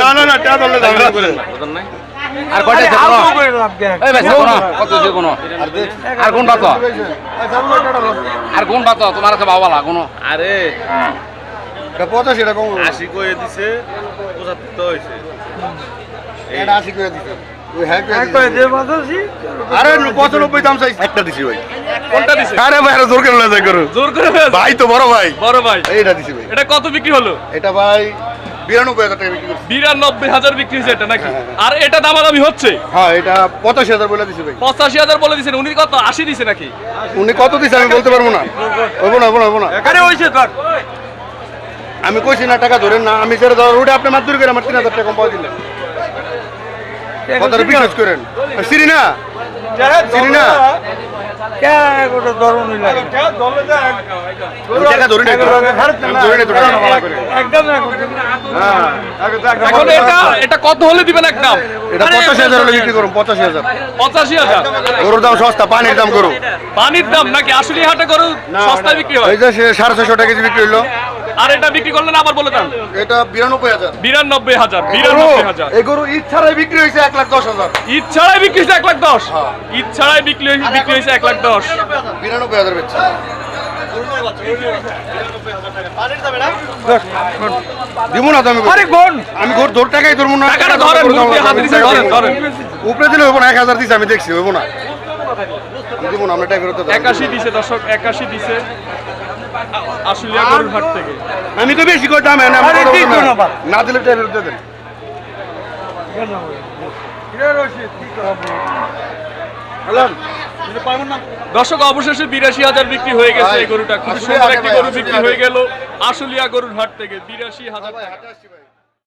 না না না টা ধরলে দাম করে আর কয়টা কোনো এই ভাই কোনো কত আছে কোনো আর কোন বাতো? আর কোন বাতো? তোমার কাছে বাবালা কোনো আরে। পঁচাশি টাকা আশি কয়ে দিছে পঁচাত্তর হয়েছে এটা আশি করে হ্যাঁ করে দিতে। দাম চাই একটা দিছি ভাই। কোনটা দিছে? আরে ভাই আরে জোর করে না করো জোর করে ভাই তো বড় ভাই। বড় ভাই। দিছি ভাই। এটা কত বিক্রি হলো? এটা ভাই বিরানব্বই হাজার টাকা বিক্রি করছি। বিরানব্বই হাজার বিক্রি হয়েছে এটা নাকি? আর এটা দামাদামি হচ্ছে? হ্যাঁ এটা পঁচাশি হাজার বলে দিছে ভাই। পঁচাশি হাজার বলে দিছেন উনি কত? আশি দিছে নাকি? উনি কত দিছে আমি বলতে পারব না। হব না হব না হব না। আরে হয়েছে ধর আমি কইছি না টাকা ধরেন না। আমি যারা ধর ওটা আপনি মাত্র করে আমার তিন হাজার টাকা কম পাওয়া দিলেন। কথাটা বিশ্বাস করেন? সিরি না সিরি না কত হলে দিবেন একদম? এটা পঁচাশি হাজার হলে বিক্রি করুন পঁচাশি হাজার। পঁচাশি হাজার? গরুর দাম সস্তা পানির দাম গরু। পানির দাম নাকি আসলে হাটে গরু সস্তায় বিক্রি হয়? এই যে সে সাড়ে ছশো টাকা কেজি বিক্রি হইল। আর এটা বিক্রি করলেন আবার বলে দেন। এটা বিরানব্বই হাজার। বিরানব্বই হাজার বিরানব্বই হাজার। এই গরু ঈদ ছাড়াই বিক্রি হয়েছে এক লাখ দশ হাজার। ঈদ ছাড়াই বিক্রি হয়েছে এক লাখ দশ। ঈদ ছাড়াই বিক্রি হয়েছে বিক্রি হয়েছে এক লাখ দশ। বিরানব্বই হাজার বেচছে। দিব না তো আমি আরে গোন আমি গোর ধর টাকাই ধরবো না। টাকাটা ধরেন মুরব্বী হাতে দিছে ধরেন ধরেন। উপরে দিলে হব না এক হাজার দিছে আমি দেখছি হব না। আমি দিব না আমরা টাকা একাশি দিছে দর্শক একাশি দিছে। আশুলিয়া গরুর হাট থেকে। আমি তো বেশি করে দাম না। না দিলে টাইম ফেরত দেন। দর্শক অবশেষে বিরাশি হাজার বিক্রি হয়ে গেছে এই গরুটা। খুব সুন্দর একটি গরু বিক্রি হয়ে গেল আশুলিয়া গরুর হাট থেকে। বিরাশি হাজার